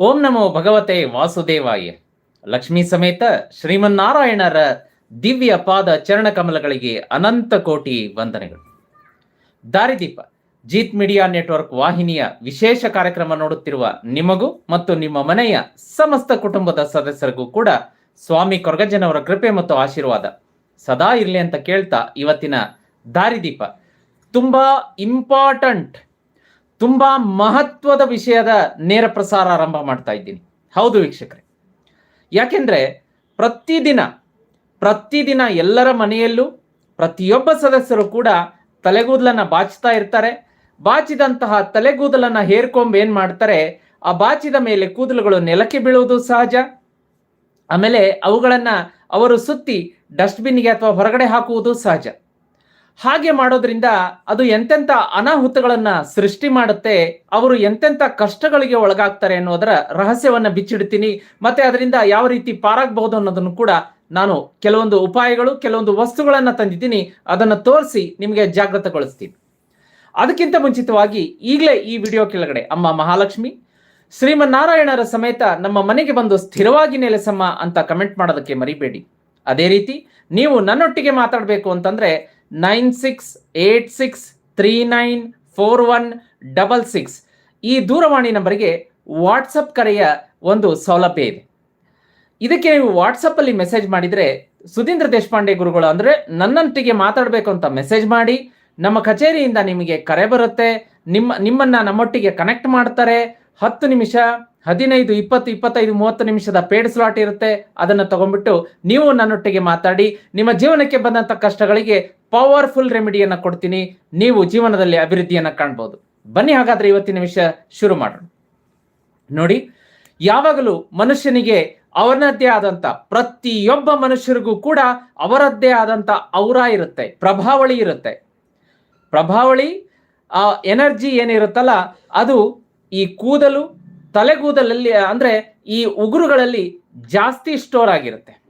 ಓಂ ನಮೋ ಭಗವತೆ ವಾಸುದೇವಾಯ. ಲಕ್ಷ್ಮೀ ಸಮೇತ ಶ್ರೀಮನ್ನಾರಾಯಣರ ದಿವ್ಯ ಪಾದ ಚರಣ ಕಮಲಗಳಿಗೆ ಅನಂತ ಕೋಟಿ ವಂದನೆಗಳು. ದಾರಿದೀಪ, ಜೀತ್ ಮೀಡಿಯಾ ನೆಟ್ವರ್ಕ್ ವಾಹಿನಿಯ ವಿಶೇಷ ಕಾರ್ಯಕ್ರಮ ನೋಡುತ್ತಿರುವ ನಿಮಗೂ ಮತ್ತು ನಿಮ್ಮ ಮನೆಯ ಸಮಸ್ತ ಕುಟುಂಬದ ಸದಸ್ಯರಿಗೂ ಕೂಡ ಸ್ವಾಮಿ ಕೊರಗಜ್ಜನವರ ಕೃಪೆ ಮತ್ತು ಆಶೀರ್ವಾದ. ಸದಾ ಇರಲಿ ಅಂತ ಕೇಳ್ತಾ ಇವತ್ತಿನ ದಾರಿದೀಪ. ತುಂಬಾ ಇಂಪಾರ್ಟೆಂಟ್ ತುಂಬಾ ಮಹತ್ವದ ವಿಷಯದ ನೇರ ಪ್ರಸಾರ ಆರಂಭ ಮಾಡ್ತಾ ಇದ್ದೀನಿ. ಹೌದು ವೀಕ್ಷಕರೇ. ಯಾಕೆಂದ್ರೆ ಪ್ರತಿದಿನ ಪ್ರತಿದಿನ ಎಲ್ಲರ ಮನೆಯಲ್ಲೂ ಪ್ರತಿಯೊಬ್ಬ ಸದಸ್ಯರು ಕೂಡ ತಲೆಗೂದಲನ್ನ ಬಾಚ್ತಾ ಇರ್ತಾರೆ. ಬಾಚಿದಂತಹ ತಲೆಗೂದಲನ್ನ ಹೇರ್ಕೊಂಬ್ ಏನ್ ಮಾಡ್ತಾರೆ, ಆ ಬಾಚಿದ ಮೇಲೆ ಕೂದಲುಗಳು ನೆಲಕ್ಕೆ ಬೀಳುವುದು ಸಹಜ. ಆಮೇಲೆ ಅವುಗಳನ್ನ ಅವರು ಸುತ್ತಿ ಡಸ್ಟ್ಬಿನ್ಗೆ ಅಥವಾ ಹೊರಗಡೆ ಹಾಕುವುದು ಸಹಜ. ಹಾಗೆ ಮಾಡೋದ್ರಿಂದ ಅದು ಎಂತೆಂಥ ಅನಾಹುತಗಳನ್ನ ಸೃಷ್ಟಿ ಮಾಡುತ್ತೆ, ಅವರು ಎಂತೆಂಥ ಕಷ್ಟಗಳಿಗೆ ಒಳಗಾಗ್ತಾರೆ ಅನ್ನೋದರ ರಹಸ್ಯವನ್ನ ಬಿಚ್ಚಿಡ್ತೀನಿ, ಮತ್ತೆ ಅದರಿಂದ ಯಾವ ರೀತಿ ಪಾರಾಗಬಹುದು ಅನ್ನೋದನ್ನು ಕೂಡ ನಾನು ಕೆಲವೊಂದು ಉಪಾಯಗಳು, ಕೆಲವೊಂದು ವಸ್ತುಗಳನ್ನ ತಂದಿದ್ದೀನಿ, ಅದನ್ನ ತೋರಿಸಿ ನಿಮಗೆ ಜಾಗೃತಗೊಳಿಸ್ತೀನಿ ಅದಕ್ಕಿಂತ ಮುಂಚಿತವಾಗಿ ಈಗಲೇ ಈ ವಿಡಿಯೋ ಕೆಳಗಡೆ, ಅಮ್ಮ ಮಹಾಲಕ್ಷ್ಮಿ, ಶ್ರೀಮನ್ನಾರಾಯಣರ ಸಮೇತ ನಮ್ಮ ಮನೆಗೆ ಬಂದು ಸ್ಥಿರವಾಗಿ ನೆಲೆಸಮ್ಮ ಅಂತ ಕಮೆಂಟ್ ಮಾಡೋದಕ್ಕೆ ಮರಿಬೇಡಿ. ಅದೇ ರೀತಿ ನೀವು ನನ್ನೊಟ್ಟಿಗೆ ಮಾತಾಡಬೇಕು ಅಂತಂದ್ರೆ nine six eight six three nine four one double six. ಈ ದೂರವಾಣಿ ನಂಬರಿಗೆ ವಾಟ್ಸಪ್ ಕರೆಯ ಒಂದು ಸೌಲಭ್ಯ ಇದೆ. ಇದಕ್ಕೆ ನೀವು ವಾಟ್ಸಪ್ಪಲ್ಲಿ ಮೆಸೇಜ್ ಮಾಡಿದರೆ ಸುಧೀಂದ್ರ ದೇಶಪಾಂಡೆ ಗುರುಗಳು ಅಂದರೆ ನನ್ನೊಟ್ಟಿಗೆ ಮಾತಾಡಬೇಕು ಅಂತ ಮೆಸೇಜ್ ಮಾಡಿ, ನಮ್ಮ ಕಚೇರಿಯಿಂದ ನಿಮಗೆ ಕರೆ ಬರುತ್ತೆ, ನಿಮ್ಮ, ನಿಮ್ಮನ್ನ ನಮ್ಮೊಟ್ಟಿಗೆ ಕನೆಕ್ಟ್ ಮಾಡ್ತಾರೆ. ಹತ್ತು ನಿಮಿಷ, ಹದಿನೈದು, ಇಪ್ಪತ್ತು, ಇಪ್ಪತ್ತೈದು, ಮೂವತ್ತು ನಿಮಿಷದ ಪೇಡ್ ಸ್ಲಾಟ್ ಇರುತ್ತೆ. ಅದನ್ನು ತಗೊಂಡ್ಬಿಟ್ಟು ನೀವು ನನ್ನೊಟ್ಟಿಗೆ ಮಾತಾಡಿ, ನಿಮ್ಮ ಜೀವನಕ್ಕೆ ಬಂದಂಥ ಕಷ್ಟಗಳಿಗೆ ಪವರ್ಫುಲ್ ರೆಮಿಡಿಯನ್ನ ಕೊಡ್ತೀನಿ. ನೀವು ಜೀವನದಲ್ಲಿ ಅಭಿವೃದ್ಧಿಯನ್ನ ಕಾಣ್ಬೋದು. ಬನ್ನಿ ಹಾಗಾದ್ರೆ ಇವತ್ತಿನ ವಿಷಯ ಶುರು ಮಾಡೋಣ. ನೋಡಿ, ಯಾವಾಗಲೂ ಮನುಷ್ಯನಿಗೆ ಅವನದ್ದೇ ಆದಂತ ಪ್ರತಿಯೊಬ್ಬ ಮನುಷ್ಯರಿಗೂ ಕೂಡ ಅವರದ್ದೇ ಆದಂತ ಔರ ಇರುತ್ತೆ, ಪ್ರಭಾವಳಿ ಇರುತ್ತೆ. ಪ್ರಭಾವಳಿ, ಆ, ಎನರ್ಜಿ ಏನಿರುತ್ತಲ್ಲ, ಅದು ಈ ಕೂದಲು, ತಲೆಗೂದಲಲ್ಲಿ, ಅಂದ್ರೆ ಈ ಉಗುರುಗಳಲ್ಲಿ ಜಾಸ್ತಿ ಸ್ಟೋರ್ ಆಗಿರುತ್ತೆ.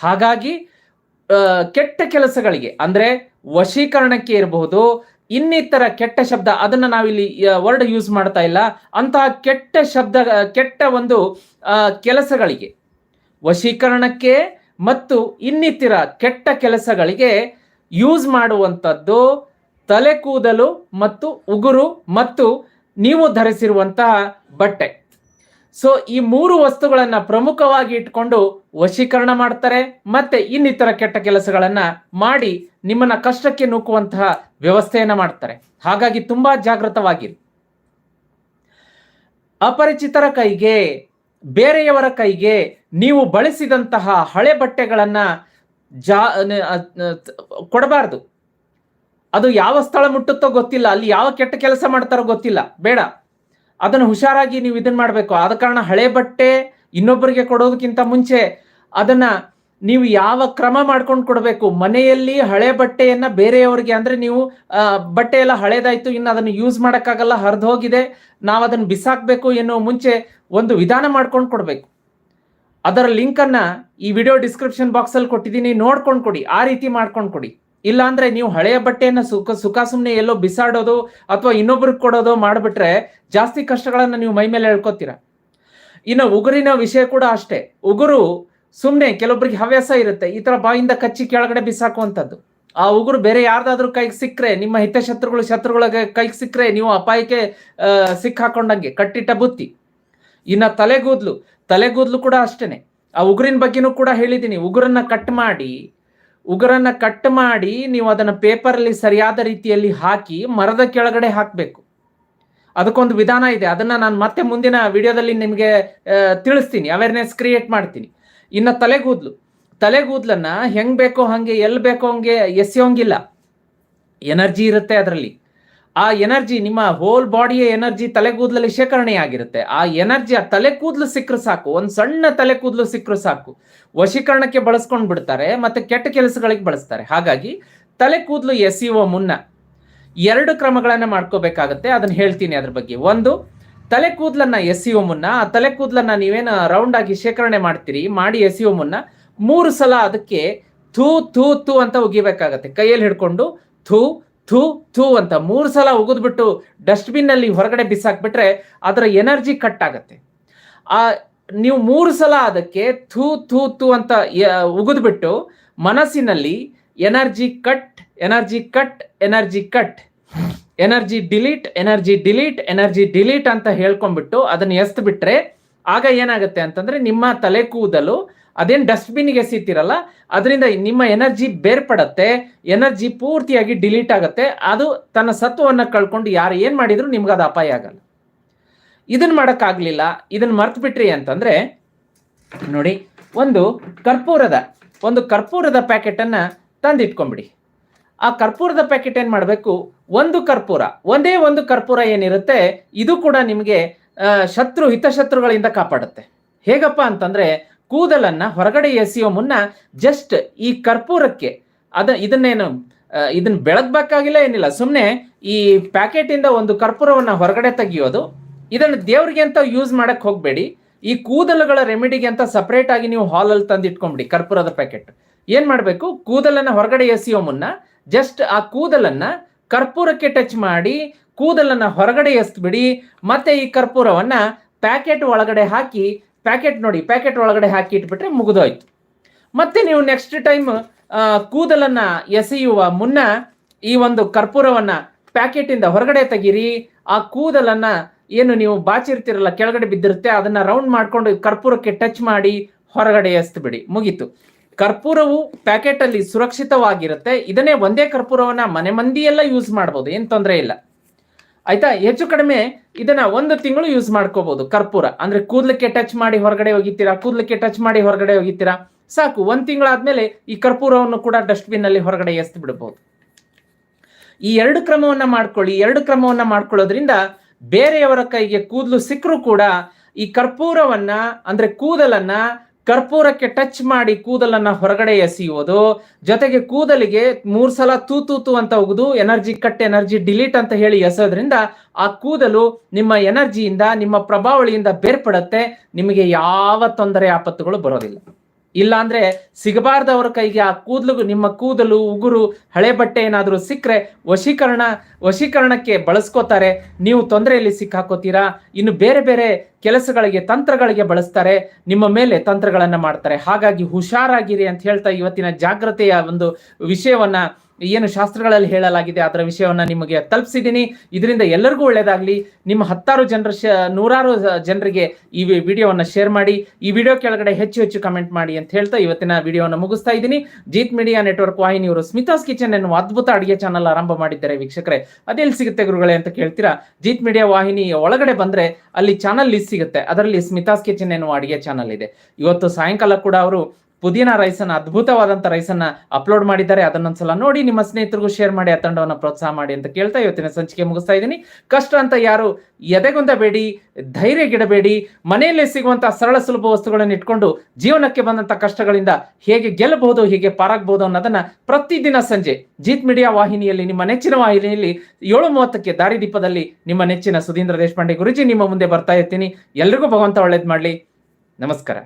ಹಾಗಾಗಿ ಕೆಟ್ಟ ಕೆಲಸಗಳಿಗೆ, ಅಂದ್ರೆ ವಶೀಕರಣಕ್ಕೆ ಇರಬಹುದು, ಇನ್ನಿತರ ಕೆಟ್ಟ ಶಬ್ದ, ಅದನ್ನ ನಾವಿಲ್ಲಿ ವರ್ಡ್ ಯೂಸ್ ಮಾಡ್ತಾ ಇಲ್ಲ. ಅಂತಹ ಕೆಟ್ಟ ಶಬ್ದ ಕೆಟ್ಟ ಒಂದು ಕೆಲಸಗಳಿಗೆ, ವಶೀಕರಣಕ್ಕೆ ಮತ್ತು ಇನ್ನಿತರ ಕೆಟ್ಟ ಕೆಲಸಗಳಿಗೆ ಯೂಸ್ ಮಾಡುವಂಥದ್ದು ತಲೆ ಕೂದಲು ಮತ್ತು ಉಗುರು ಮತ್ತು ನೀವು ಧರಿಸಿರುವಂತಹ ಬಟ್ಟೆ. ಸೊ ಈ ಮೂರು ವಸ್ತುಗಳನ್ನ ಪ್ರಮುಖವಾಗಿ ಇಟ್ಕೊಂಡು ವಶೀಕರಣ ಮಾಡ್ತಾರೆ, ಮತ್ತೆ ಇನ್ನಿತರ ಕೆಟ್ಟ ಕೆಲಸಗಳನ್ನ ಮಾಡಿ ನಿಮ್ಮನ್ನ ಕಷ್ಟಕ್ಕೆ ನೂಕುವಂತಹ ವ್ಯವಸ್ಥೆಯನ್ನ ಮಾಡ್ತಾರೆ. ಹಾಗಾಗಿ ತುಂಬಾ ಜಾಗೃತವಾಗಿರಿ. ಅಪರಿಚಿತರ ಕೈಗೆ, ಬೇರೆಯವರ ಕೈಗೆ ನೀವು ಬಳಸಿದಂತಹ ಹಳೆ ಬಟ್ಟೆಗಳನ್ನ ಜಾ ಕೊಡಬಾರ್ದು. ಅದು ಯಾವ ಸ್ಥಳ ಮುಟ್ಟುತ್ತೋ ಗೊತ್ತಿಲ್ಲ, ಅಲ್ಲಿ ಯಾವ ಕೆಟ್ಟ ಕೆಲಸ ಮಾಡ್ತಾರೋ ಗೊತ್ತಿಲ್ಲ, ಬೇಡ. ಅದನ್ನು ಹುಷಾರಾಗಿ ನೀವು ಇದನ್ನ ಮಾಡಬೇಕು. ಆದ ಕಾರಣ ಹಳೆ ಬಟ್ಟೆ ಇನ್ನೊಬ್ಬರಿಗೆ ಕೊಡೋದಕ್ಕಿಂತ ಮುಂಚೆ ಅದನ್ನ ನೀವು ಯಾವ ಕ್ರಮ ಮಾಡ್ಕೊಂಡು ಕೊಡಬೇಕು? ಮನೆಯಲ್ಲಿ ಹಳೆ ಬಟ್ಟೆಯನ್ನ ಬೇರೆಯವರಿಗೆ ಅಂದ್ರೆ ನೀವು ಬಟ್ಟೆ ಎಲ್ಲ ಹಳೇದಾಯ್ತು, ಇನ್ನು ಅದನ್ನು ಯೂಸ್ ಮಾಡೋಕ್ಕಾಗಲ್ಲ, ಹರಿದು ಹೋಗಿದೆ, ನಾವು ಅದನ್ನು ಬಿಸಾಕ್ಬೇಕು ಎನ್ನುವ ಮುಂಚೆ ಒಂದು ವಿಧಾನ ಮಾಡ್ಕೊಂಡು ಕೊಡಬೇಕು. ಅದರ ಲಿಂಕ್ ಅನ್ನ ಈ ವಿಡಿಯೋ ಡಿಸ್ಕ್ರಿಪ್ಷನ್ ಬಾಕ್ಸ್ ಅಲ್ಲಿ ಕೊಟ್ಟಿದ್ದೀನಿ, ನೋಡ್ಕೊಂಡು ಕೊಡಿ, ಆ ರೀತಿ ಮಾಡ್ಕೊಂಡು ಕೊಡಿ. ಇಲ್ಲ ಅಂದ್ರೆ ನೀವು ಹಳೆಯ ಬಟ್ಟೆಯನ್ನ ಸುಖ ಸುಖ ಸುಮ್ಮನೆ ಎಲ್ಲೋ ಬಿಸಾಡೋದು ಅಥವಾ ಇನ್ನೊಬ್ರಿಗೆ ಕೊಡೋದು ಮಾಡ್ಬಿಟ್ರೆ ಜಾಸ್ತಿ ಕಷ್ಟಗಳನ್ನ ನೀವು ಮೈ ಮೇಲೆ ಹೇಳ್ಕೊತೀರಾ ಇನ್ನು ಉಗುರಿನ ವಿಷಯ ಕೂಡ ಅಷ್ಟೇ. ಉಗುರು ಸುಮ್ಮನೆ ಕೆಲವೊಬ್ರಿಗೆ ಹವ್ಯಾಸ ಇರುತ್ತೆ. ಈ ತರ ಬಾಯಿಂದ ಕಚ್ಚಿ ಕೆಳಗಡೆ ಬಿಸಾಕುವಂಥದ್ದು. ಆ ಉಗುರು ಬೇರೆ ಯಾರ್ದಾದ್ರೂ ಕೈಗೆ ಸಿಕ್ಕರೆ, ನಿಮ್ಮ ಹಿತಶತ್ರುಗಳು ಶತ್ರುಗಳಿಗೆ ಕೈಗೆ ಸಿಕ್ಕರೆ ನೀವು ಅಪಾಯಕ್ಕೆ ಸಿಕ್ಕ ಸಿಕ್ಕಾಕೊಂಡಂಗೆ ಕಟ್ಟಿಟ್ಟ ಬುತ್ತಿ. ಇನ್ನ ತಲೆಗೂದ್ಲು. ತಲೆಗೂದ್ಲು ಕೂಡ ಅಷ್ಟೇನೆ. ಆ ಉಗುರಿನ ಬಗ್ಗೆನೂ ಕೂಡ ಹೇಳಿದ್ದೀನಿ. ಉಗುರನ್ನ ಕಟ್ ಮಾಡಿ ಉಗುರನ್ನ ಕಟ್ ಮಾಡಿ ನೀವು ಅದನ್ನ ಪೇಪರಲ್ಲಿ ಸರಿಯಾದ ರೀತಿಯಲ್ಲಿ ಹಾಕಿ ಮರದ ಕೆಳಗಡೆ ಹಾಕಬೇಕು. ಅದಕ್ಕೊಂದು ವಿಧಾನ ಇದೆ. ಅದನ್ನ ನಾನು ಮತ್ತೆ ಮುಂದಿನ ವಿಡಿಯೋದಲ್ಲಿ ನಿಮಗೆ ತಿಳಿಸ್ತೀನಿ. ಅವೇರ್ನೆಸ್ ಕ್ರಿಯೇಟ್ ಮಾಡ್ತೀನಿ. ಇನ್ನು ತಲೆಗೂದ್ಲು. ತಲೆಗೂದ್ಲನ್ನ ಹೆಂಗ್ ಬೇಕೋ ಹಂಗೆ ಎಲ್ಲಿ ಬೇಕೋ ಹಂಗೆ ಎಸೆಯೋಂಗಿಲ್ಲ. ಎನರ್ಜಿ ಇರುತ್ತೆ ಅದರಲ್ಲಿ. ಆ ಎನರ್ಜಿ ನಿಮ್ಮ ಹೋಲ್ ಬಾಡಿಯ ಎನರ್ಜಿ ತಲೆ ಕೂದಲಲ್ಲಿ ಶೇಖರಣೆ ಆಗಿರುತ್ತೆ ಆ ಎನರ್ಜಿ ಆ ತಲೆ ಕೂದಲು ಸಿಕ್ಕರು ಸಾಕು, ಒಂದು ಸಣ್ಣ ತಲೆ ಕೂದಲು ಸಿಕ್ಕರು ಸಾಕು. ವಶೀಕರಣಕ್ಕೆ ಬಳಸ್ಕೊಂಡು ಬಿಡ್ತಾರೆ, ಮತ್ತೆ ಕೆಟ್ಟ ಕೆಲಸಗಳಿಗೆ ಬಳಸ್ತಾರೆ. ಹಾಗಾಗಿ ತಲೆ ಕೂದಲು ಎಸೆಯುವ ಮುನ್ನ ಎರಡು ಕ್ರಮಗಳನ್ನು ಮಾಡ್ಕೋಬೇಕಾಗತ್ತೆ. ಅದನ್ನ ಹೇಳ್ತೀನಿ ಅದ್ರ ಬಗ್ಗೆ. ಒಂದು ತಲೆ ಕೂದಲನ್ನ ಎಸೆಯುವ ಮುನ್ನ, ಆ ತಲೆ ಕೂದಲನ್ನ ನೀವೇನು ರೌಂಡ್ ಆಗಿ ಶೇಖರಣೆ ಮಾಡ್ತೀರಿ, ಮಾಡಿ ಎಸೆಯುವ ಮುನ್ನ ಮೂರು ಸಲ ಅದಕ್ಕೆ ಥೂ ಥೂ ಥೂ ಅಂತ ಉಗಿಬೇಕಾಗತ್ತೆ ಕೈಯಲ್ಲಿ ಹಿಡ್ಕೊಂಡು ಥೂ ಥೂ ಥೂ ಅಂತ ಮೂರು ಸಲ ಉಗಿದ್ಬಿಟ್ಟು ಡಸ್ಟ್ಬಿನ್ ಅಲ್ಲಿ ಹೊರಗಡೆ ಬಿಸಾಕ್ಬಿಟ್ರೆ ಅದರ ಎನರ್ಜಿ ಕಟ್ ಆಗುತ್ತೆ. ಆ, ನೀವು ಮೂರು ಸಲ ಅದಕ್ಕೆ ಥೂ ಥೂ ಥೂ ಅಂತ ಉಗಿದ್ಬಿಟ್ಟು ಮನಸ್ಸಿನಲ್ಲಿ energy cut energy cut energy cut, energy delete energy delete energy delete ಅಂತ ಹೇಳ್ಕೊಂಡ್ಬಿಟ್ಟು ಅದನ್ನ ಎಸ್ತ್ ಬಿಟ್ರೆ ಆಗ ಏನಾಗುತ್ತೆ ಅಂತಂದ್ರೆ ನಿಮ್ಮ ತಲೆ ಕೂದಲು ಅದೇನ್ ಡಸ್ಟ್ಬಿನ್ಗೆ ಎಸಿತಿರಲ್ಲ ಅದರಿಂದ ನಿಮ್ಮ ಎನರ್ಜಿ ಬೇರ್ಪಡತ್ತೆ, ಎನರ್ಜಿ ಪೂರ್ತಿಯಾಗಿ ಡಿಲೀಟ್ ಆಗುತ್ತೆ, ಅದು ತನ್ನ ಸತ್ವವನ್ನು ಕಳ್ಕೊಂಡು ಯಾರು ಏನು ಮಾಡಿದ್ರು ನಿಮ್ಗೆ ಅದು ಅಪಾಯ ಆಗಲ್ಲ. ಇದನ್ನು ಮಾಡೋಕ್ಕಾಗಲಿಲ್ಲ ಇದನ್ನು ಮರ್ತು ಬಿಟ್ರಿ ಅಂತಂದ್ರೆ, ನೋಡಿ, ಒಂದು ಕರ್ಪೂರದ ಒಂದು ಕರ್ಪೂರದ ಪ್ಯಾಕೆಟ್ ಅನ್ನ ತಂದಿಟ್ಕೊಂಬಿಡಿ ಆ ಕರ್ಪೂರದ ಪ್ಯಾಕೆಟ್ ಏನು ಮಾಡಬೇಕು, ಒಂದು ಕರ್ಪೂರ, ಒಂದೇ ಒಂದು ಕರ್ಪೂರ ಏನಿರುತ್ತೆ, ಇದು ಕೂಡ ನಿಮಗೆ ಶತ್ರು ಹಿತಶತ್ರುಗಳಿಂದ ಕಾಪಾಡುತ್ತೆ. ಹೇಗಪ್ಪ ಅಂತಂದ್ರೆ ಕೂದಲನ್ನ ಹೊರಗಡೆ ಎಸೆಯೋ ಮುನ್ನ ಜಸ್ಟ್ ಈ ಕರ್ಪೂರಕ್ಕೆ ಅದ ಇದನ್ನೇನು ಇದನ್ನ ಬೆಳಗ್ಬೇಕಾಗಿಲ್ಲ ಏನಿಲ್ಲ. ಸುಮ್ಮನೆ ಈ ಪ್ಯಾಕೆಟ್ ಇಂದ ಒಂದು ಕರ್ಪೂರವನ್ನ ಹೊರಗಡೆ ತೆಗಿಯೋದು, ಇದನ್ನ ದೇವ್ರಿಗೆ ಅಂತ ಯೂಸ್ ಮಾಡಕ್ಕೆ ಹೋಗ್ಬೇಡಿ. ಈ ಕೂದಲುಗಳ ರೆಮಿಡಿಗೆ ಅಂತ ಸಪರೇಟ್ ಆಗಿ ನೀವು ಹಾಲಲ್ಲಿ ತಂದು ಇಟ್ಕೊಂಬಿಡಿ ಕರ್ಪೂರದ ಪ್ಯಾಕೆಟ್ ಏನ್ ಮಾಡಬೇಕು? ಕೂದಲನ್ನ ಹೊರಗಡೆ ಎಸೆಯೋ ಮುನ್ನ ಜಸ್ಟ್ ಆ ಕೂದಲನ್ನ ಕರ್ಪೂರಕ್ಕೆ ಟಚ್ ಮಾಡಿ, ಕೂದಲನ್ನ ಹೊರಗಡೆ ಎಸ್ಬಿಡಿ, ಮತ್ತೆ ಈ ಕರ್ಪೂರವನ್ನ ಪ್ಯಾಕೆಟ್ ಒಳಗಡೆ ಹಾಕಿ ಪ್ಯಾಕೆಟ್ ನೋಡಿ, ಪ್ಯಾಕೆಟ್ ಒಳಗಡೆ ಹಾಕಿ ಇಟ್ಬಿಟ್ರೆ ಮುಗಿದೋಯ್ತು. ಮತ್ತೆ ನೀವು ನೆಕ್ಸ್ಟ್ ಟೈಮ್ ಕೂದಲನ್ನ ಎಸೆಯುವ ಮುನ್ನ ಈ ಒಂದು ಕರ್ಪೂರವನ್ನ ಪ್ಯಾಕೆಟ್ ಇಂದ ಹೊರಗಡೆ ತೆಗೀರಿ. ಆ ಕೂದಲನ್ನ ಏನು ನೀವು ಬಾಚಿರ್ತಿರಲ್ಲ, ಕೆಳಗಡೆ ಬಿದ್ದಿರುತ್ತೆ, ಅದನ್ನ ರೌಂಡ್ ಮಾಡ್ಕೊಂಡು ಕರ್ಪೂರಕ್ಕೆ ಟಚ್ ಮಾಡಿ ಹೊರಗಡೆ ಎಸ್ತ್ ಬಿಡಿ ಮುಗೀತು. ಕರ್ಪೂರವು ಪ್ಯಾಕೆಟ್ ಅಲ್ಲಿ ಸುರಕ್ಷಿತವಾಗಿರುತ್ತೆ. ಇದನ್ನೇ ಒಂದೇ ಕರ್ಪೂರವನ್ನ ಮನೆ ಮಂದಿಯೆಲ್ಲ ಯೂಸ್ ಮಾಡ್ಬೋದು, ಏನು ತೊಂದರೆ ಇಲ್ಲ. ಆಯಿತಾ? ಹೆಚ್ಚು ಕಡಿಮೆ ಇದನ್ನ ಒಂದು ತಿಂಗಳು ಯೂಸ್ ಮಾಡ್ಕೋಬಹುದು ಕರ್ಪೂರ. ಅಂದ್ರೆ ಕೂದಲಕ್ಕೆ ಟಚ್ ಮಾಡಿ ಹೊರಗಡೆ ಹೋಗಿತ್ತೀರಾ ಕೂದಲಕ್ಕೆ ಟಚ್ ಮಾಡಿ ಹೊರಗಡೆ ಹೋಗಿತ್ತೀರಾ ಸಾಕು. ಒಂದ್ ತಿಂಗಳಾದ್ಮೇಲೆ ಈ ಕರ್ಪೂರವನ್ನು ಕೂಡ ಡಸ್ಟ್ಬಿನ್ ಅಲ್ಲಿ ಹೊರಗಡೆ ಎಸ್ತ್ ಬಿಡಬಹುದು ಈ ಎರಡು ಕ್ರಮವನ್ನ ಮಾಡ್ಕೊಳ್ಳಿ. ಎರಡು ಕ್ರಮವನ್ನ ಮಾಡ್ಕೊಳ್ಳೋದ್ರಿಂದ ಬೇರೆಯವರ ಕೈಗೆ ಕೂದಲು ಸಿಕ್ಕರೂ ಕೂಡ ಈ ಕರ್ಪೂರವನ್ನ, ಅಂದ್ರೆ ಕೂದಲನ್ನ ಕರ್ಪೂರಕ್ಕೆ ಟಚ್ ಮಾಡಿ ಕೂದಲನ್ನ ಹೊರಗಡೆ ಎಸೆಯುವುದು, ಜೊತೆಗೆ ಕೂದಲಿಗೆ ಮೂರ್ ಸಲ ತೂ ತೂ ತೂ ಅಂತ ಹೋಗುದು ಎನರ್ಜಿ ಕಟ್, ಎನರ್ಜಿ ಡಿಲೀಟ್ ಅಂತ ಹೇಳಿ ಎಸೋದ್ರಿಂದ ಆ ಕೂದಲು ನಿಮ್ಮ ಎನರ್ಜಿಯಿಂದ, ನಿಮ್ಮ ಪ್ರಭಾವಳಿಯಿಂದ ಬೇರ್ಪಡುತ್ತೆ, ನಿಮಗೆ ಯಾವ ತೊಂದರೆ, ಆಪತ್ತುಗಳು ಬರೋದಿಲ್ಲ. ಇಲ್ಲ ಅಂದ್ರೆ ಸಿಗಬಾರ್ದವ್ರ ಕೈಗೆ ಆ ಕೂದಲು, ನಿಮ್ಮ ಕೂದಲು, ಉಗುರು, ಹಳೆ ಬಟ್ಟೆ ಏನಾದರೂ ಸಿಕ್ಕರೆ ವಶೀಕರಣ, ವಶೀಕರಣಕ್ಕೆ ಬಳಸ್ಕೋತಾರೆ. ನೀವು ತೊಂದರೆಯಲ್ಲಿ ಸಿಕ್ಕಾಕೋತೀರಾ? ಇನ್ನು ಬೇರೆ ಬೇರೆ ಕೆಲಸಗಳಿಗೆ, ತಂತ್ರಗಳಿಗೆ ಬಳಸ್ತಾರೆ. ನಿಮ್ಮ ಮೇಲೆ ತಂತ್ರಗಳನ್ನು ಮಾಡ್ತಾರೆ. ಹಾಗಾಗಿ ಹುಷಾರಾಗಿರಿ ಅಂತ ಹೇಳ್ತಾ ಇವತ್ತಿನ ಜಾಗ್ರತೆಯ ಒಂದು ವಿಷಯವನ್ನ ಏನು ಶಾಸ್ತ್ರಗಳಲ್ಲಿ ಹೇಳಲಾಗಿದೆ ಅದರ ವಿಷಯವನ್ನು ನಿಮಗೆ ತಲುಪಿಸಿದ್ದೀನಿ. ಇದರಿಂದ ಎಲ್ಲರಿಗೂ ಒಳ್ಳೆಯದಾಗಲಿ ನಿಮ್ಮ ಹತ್ತಾರು ಜನರ ನೂರಾರು ಜನರಿಗೆ ಈ ವಿಡಿಯೋವನ್ನು ವಿಡಿಯೋವನ್ನ ಶೇರ್ ಮಾಡಿ. ಈ ವಿಡಿಯೋ ಕೆಳಗಡೆ ಹೆಚ್ಚು ಹೆಚ್ಚು ಕಮೆಂಟ್ ಮಾಡಿ ಅಂತ ಹೇಳ್ತಾ ಇವತ್ತಿನ ವಿಡಿಯೋವನ್ನು ಮುಗಿಸ್ತಾ ಇದ್ದೀನಿ. ಜೀತ್ ಮೀಡಿಯಾ ನೆಟ್ವರ್ಕ್ ವಾಹಿನಿಯವರು ಸ್ಮಿತಾಸ್ ಕಿಚನ್ ಎನ್ನುವ ಅದ್ಭುತ ಅಡುಗೆ ಚಾನಲ್ ಆರಂಭ ಮಾಡಿದ್ದಾರೆ ವೀಕ್ಷಕರೇ. ಅದೆಲ್ಲಿ ಸಿಗುತ್ತೆ ಗುರುಗಳೇ ಅಂತ ಕೇಳ್ತೀರಾ? ಜೀತ್ ಮೀಡಿಯಾ ವಾಹಿನಿ ಒಳಗಡೆ ಬಂದ್ರೆ ಅಲ್ಲಿ ಚಾನಲ್ ಲಿಸ್ಟ್ ಸಿಗುತ್ತೆ. ಅದರಲ್ಲಿ ಸ್ಮಿತಾಸ್ ಕಿಚನ್ ಎನ್ನುವ ಅಡುಗೆ ಚಾನಲ್ ಇದೆ. ಇವತ್ತು ಸಾಯಂಕಾಲ ಕೂಡ ಅವರು ಪುದೀನ ರೈಸ್ ಅನ್ನ ಅದ್ಭುತವಾದಂತ ರೈಸ್ ಅನ್ನ ಅಪ್ಲೋಡ್ ಮಾಡಿದ್ದಾರೆ. ಅದನ್ನೊಂದ್ಸಲ ನೋಡಿ, ನಿಮ್ಮ ಸ್ನೇಹಿತರಿಗೂ ಶೇರ್ ಮಾಡಿ, ಆ ತಂಡವನ್ನು ಪ್ರೋತ್ಸಾಹ ಮಾಡಿ ಅಂತ ಕೇಳ್ತಾ ಇವತ್ತಿನ ಸಂಚಿಕೆ ಮುಗಿಸ್ತಾ ಇದ್ದೀನಿ. ಕಷ್ಟ ಅಂತ ಯಾರು ಎದೆಗೊಂದಬೇಡಿ ಧೈರ್ಯಗಿಡಬೇಡಿ ಮನೆಯಲ್ಲೇ ಸಿಗುವಂತಹ ಸರಳ ಸುಲಭ ವಸ್ತುಗಳನ್ನು ಇಟ್ಕೊಂಡು ಜೀವನಕ್ಕೆ ಬಂದಂತ ಕಷ್ಟಗಳಿಂದ ಹೇಗೆ ಗೆಲ್ಲಬಹುದು, ಹೇಗೆ ಪಾರಾಗಬಹುದು ಅನ್ನೋದನ್ನ ಪ್ರತಿದಿನ ಸಂಜೆ ಜೀತ್ ಮೀಡಿಯಾ ವಾಹಿನಿಯಲ್ಲಿ, ನಿಮ್ಮ ನೆಚ್ಚಿನ ವಾಹಿನಿಯಲ್ಲಿ ಏಳು ಮೂವತ್ತಕ್ಕೆ ದಾರಿದೀಪದಲ್ಲಿ ನಿಮ್ಮ ನೆಚ್ಚಿನ ಸುಧೀಂದ್ರ ದೇಶಪಾಂಡೆ ಗುರುಜಿ ನಿಮ್ಮ ಮುಂದೆ ಬರ್ತಾ ಇರ್ತೀನಿ. ಎಲ್ರಿಗೂ ಭಗವಂತ ಒಳ್ಳೇದು ಮಾಡ್ಲಿ. ನಮಸ್ಕಾರ.